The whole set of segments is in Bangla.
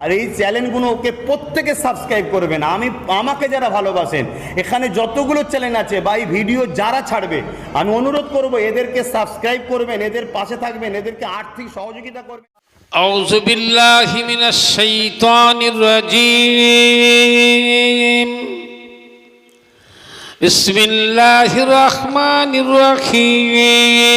আর এই চ্যানেলগুলোকে প্রত্যেকে সাবস্ক্রাইব করবেন আমি আমাকে যারা ভালোবাসেন এখানে যতগুলো চ্যানেল আছে বা এই ভিডিও যারা ছাড়বে আমি অনুরোধ করব এদেরকে সাবস্ক্রাইব করবেন এদের পাশে থাকবেন এদেরকে আর্থিক সহযোগিতা করবেন أعوذ بالله من الشيطان الرجيم بسم الله الرحمن الرحيم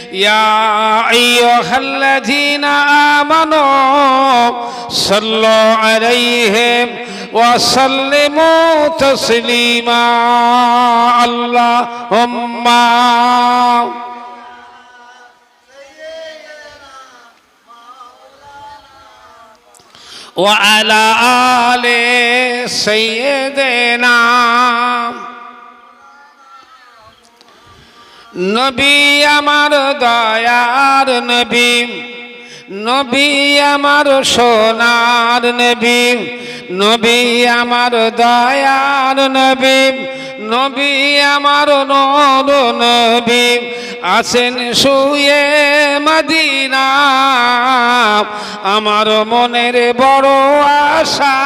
يا أيها الذين آمنوا صلوا عليهم وسلموا تسليما. اللهم وعلى آل سيدنا নবী আমার দয়ার নবী নবী আমার সোনার নবী নবী আমার দয়ার নবী নবী আমার নর নবী, আছেন শুয়ে মদিনা, আমার মনের বড় আশা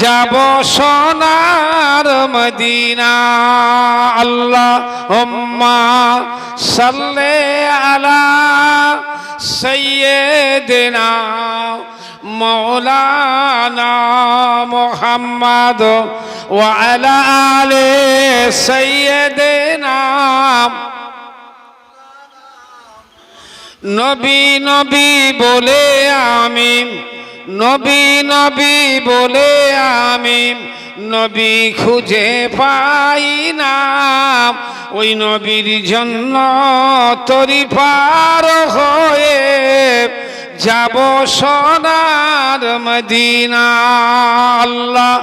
যাব সোনার মদিনা। আল্লাহ উম্মা সাল্লে আলা সৈয়দিনা মৌলানা মোহাম্মদ ওয়ালা আলে সৈয়দিনা নবী নবী বলে আমি নবী নবী বলে আমি নবী খুঁজে পাই না। ওই নবীর জন্য তরি পার হয়ে যাব সোনার মদিনা। আল্লাহ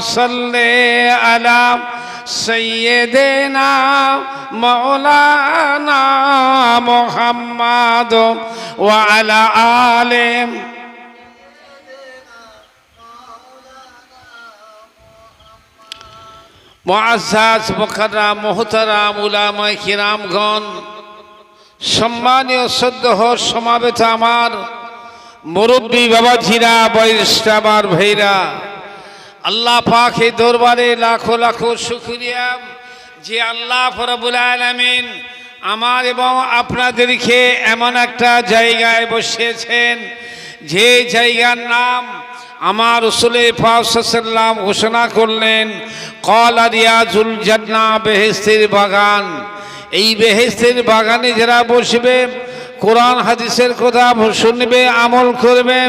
সাল্লে আলাম সৈয়দেনা, মৌলানা মোহাম্মদ ওয়ালা আলেম মহাজ মোখারাম মোহতারাম উলামা হিরামগণ সম্মানীয় সদ্যহ সমাবেত আমার মুরব্বী বাবাজিরা বৈষ্ঠাবার ভাইরা আল্লাহ পাকে দরবারে লাখো লাখো শুক্রিয়া যে আল্লাহ ফরবুল আলমিন আমার এবং আপনাদেরকে এমন একটা জায়গায় বসিয়েছেন, যে জায়গার নাম আমার রসুলে ফাউসাল্লাম ঘোষণা করলেন কল আরিয়াজুল জান্না বেহেস্তির বাগান। এই বেহেস্তের বাগানে যারা বসবে, কোরআন হাদিসের কথা শুনবে, আমল করবে,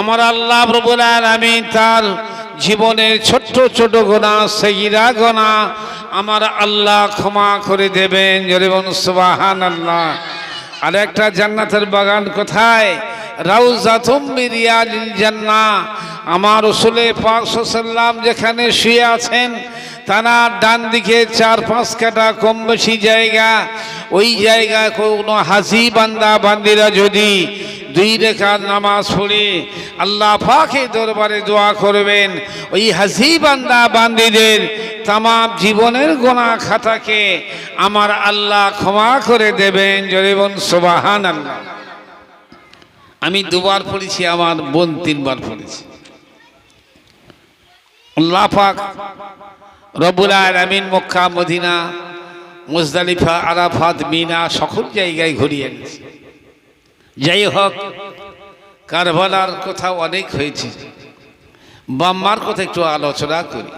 আমার আল্লাহ প্রবুল আমি তার জীবনের ছোট্ট ছোট গোনা, সেগিরা গোনা আমার আল্লাহ ক্ষমা করে দেবেন। জরিবন সুবাহান আল্লাহ আর একটা জান্নাতের বাগান কোথায়? রাউজাতুম বিরিয়ালিল জান্না আমার রসুলে পাক সাল্লাম যেখানে শুয়ে আছেন, তারা ডান দিকে চার পাঁচ কাটা কম বেশি জায়গা। ওই জায়গায় কোনো হাসি বান্দা, বান্দিরা যদি দুই রেখার নামাজ পড়ে আল্লাহ পাকে দরবারে দোয়া করবেন। ওই হাসি বান্দা, বান্দিদের তাম জীবনের গোনা খাতাকে আমার আল্লাহ ক্ষমা করে দেবেন। জরিবন সোবাহান আল্লাহ আমি দুবার পড়েছি, আমার বোন তিনবার পড়েছি। আল্লাহ পাক আমিন Mecca, Medina, Muzdalifah, Arafat, Mina সকল জায়গায় ঘুরিয়ে এনেছে। যাই হোক, কারবালার কথা অনেক হয়েছে। বাম্মার কথা একটু আলোচনা করি।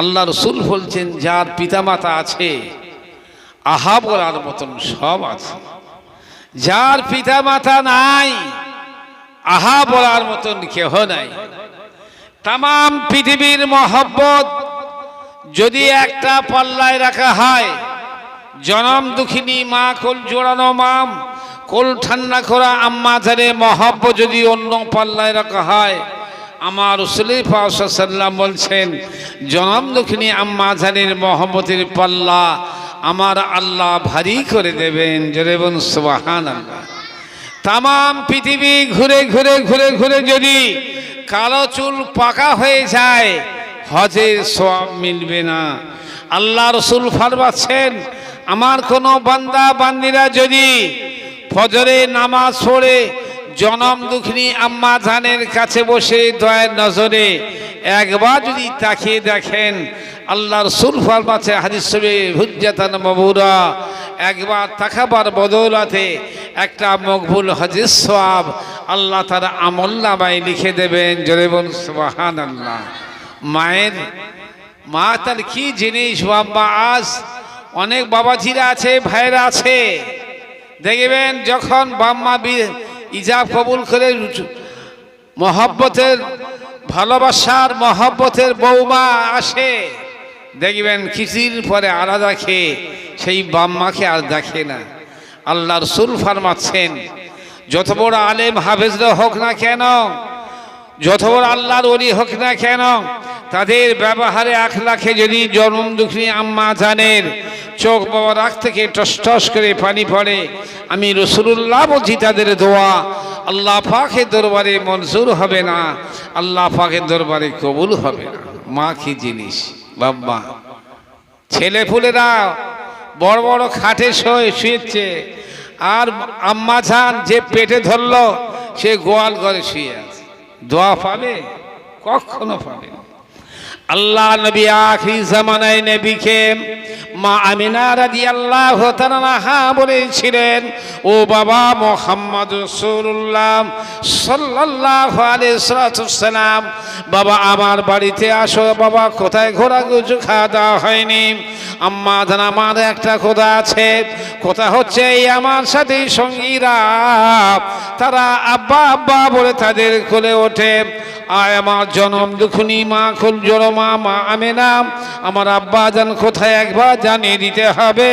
আল্লাহ রসুল বলছেন, যার পিতামাতা আছে আহা বলার মতন সব আছে। যার পিতামাতা নাই আহা বলার মতন কেহ নাই। তাম পৃথিবীর মহব্বত যদি একটা পাল্লায় রাখা হয়, জনম দুঃখিনী মা কোল জোড়ানো মাম কোল ঠান্ডা করা আম্মা ধারে মহব্ব যদি অন্য পাল্লায় রাখা হয়। আমার রসুলের সাল্লাম বলছেন জনম দক্ষিণী আম্মা জানের মহম্মতের পাল্লা আমার আল্লাহ ভারী করে দেবেন। জোরে বন সুবাহান আল্লাহ তাম পৃথিবী ঘুরে ঘুরে ঘুরে ঘুরে যদি কালো চুল পাকা হয়ে যায়, হজের সব মিলবে না। আল্লাহ রসুল ফারবাচ্ছেন আমার কোনো বান্দা বান্দিরা যদি ফজরে নামাজ পড়ে জনম দুঃখিনী আম্মা জানের কাছে বসে দয়ের নজরে একবার যদি তাকিয়ে দেখেন, আল্লাহ রসুল ফারমাছে হাদিস হুজ্জাতান মবুরা একবার তাকাবার বদৌলাতে একটা মকবুল হজিস সোয়াব আল্লাহ তার আমল্লাবাই লিখে দেবেন। জোরে বল সুবাহান আল্লাহ মায়ের, মা তার কি জিনিস, বাবা আজ অনেক বাবাজিরা আছে ভাইরা আছে। দেখবেন যখন বাম্মা ইজাব কবুল করে মহব্বতের ভালোবাসার মহব্বতের বৌমা আসে, দেখবেন খিচির পরে আলাদা খেয়ে সেই বাম্মাকে আর দেখে না। আল্লাহ রসুল ফারমাচ্ছেন, যত বড় আলেম হাফেজরা হোক না কেন, যত বড় আল্লাহর অলি হোক না কেন, তাদের ব্যবহারে এক লাখে যদি জন্ম দুঃখী আম্মা জানের চোখ বাবা রাখ থেকে টস টস করে পানি পড়ে। আমি রসুল্লাহ বলছি তাদের দোয়া। আল্লাহ পাকের দরবারে মঞ্জুর হবে না। আল্লাহ পাকের দরবারে কবুল হবে না। মা কি জিনিস? বাবা, ছেলে ফুলেরা বড় বড় খাটে শোয়ে, শুয়েছে। আর আম্মা ছান যে পেটে ধরলো, সে গোয়াল ঘরে শুয়ে আছে। দোয়া পাবে? কখনো পাবে আল্লাহ নবী আখরি জামানায় নবীকে মা আমিনা রাজি আল্লাহ হা বলেছিলেন, ও বাবা মোহাম্মদ রসুল্লাহ সাল্লাহ আলাইসালাম বাবা আমার বাড়িতে আসো, বাবা কোথায় ঘোরা গুজু খাওয়া দাওয়া হয়নি? আম্মা জান, আমার একটা কথা আছে কথা হচ্ছে এই আমার সাথে সঙ্গীরা, তারা আব্বা আব্বা বলে তাদের কোলে ওঠে। আয় আমার জনম দুখুনি মা খুল জড়মা মা আমে নাম আমার আব্বা যান কোথায় একবার জানিয়ে দিতে হবে।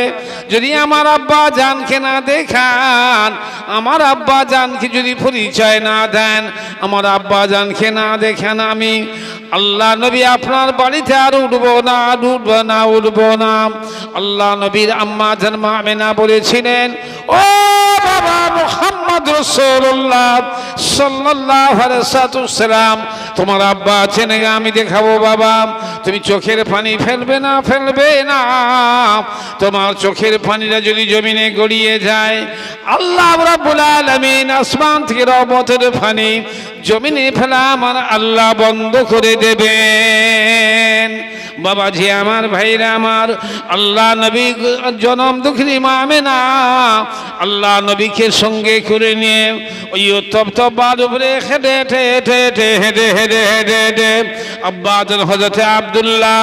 যদি আমার আব্বা জানকে না দেখান, আমার আব্বা জানকে যদি পরিচয় না দেন, আমার আব্বা জানকে না দেখেন আমি, আল্লাহ নবী আপনার বাড়িতে আর উঠবো না, আর উঠবো না উঠবো না। আল্লাহ নবীর আম্মা জান মা আমেনা বলেছিলেন, ও বাবা মোহাম্মদ রসুল্লাহ সাল্লাহ সালাম তোমার আব্বা আছে না আমি দেখাবো বাবা। তুমি চোখের পানি ফেলবে না ফেলবে না। তোমার চোখের পানিটা যদি জমিনে গড়িয়ে যায়, আল্লাহ রাব্বুল আসমান থেকে রহমতের পানি জমিনে ফেলা আমার আল্লাহ বন্ধ করে দেবেন বাবাজি, আমার ভাইরা, আমার আল্লাহ নবী জনম দুঃখী মামে না আল্লাহ নবীকে সঙ্গে করে নিয়ে ওই তপ্ত বাদ উপরে হেঁটে হেঁটে হেঁটে হেঁটে হেঁটে হেঁটে হেঁটে আব্বাজন হজরতে আবদুল্লাহ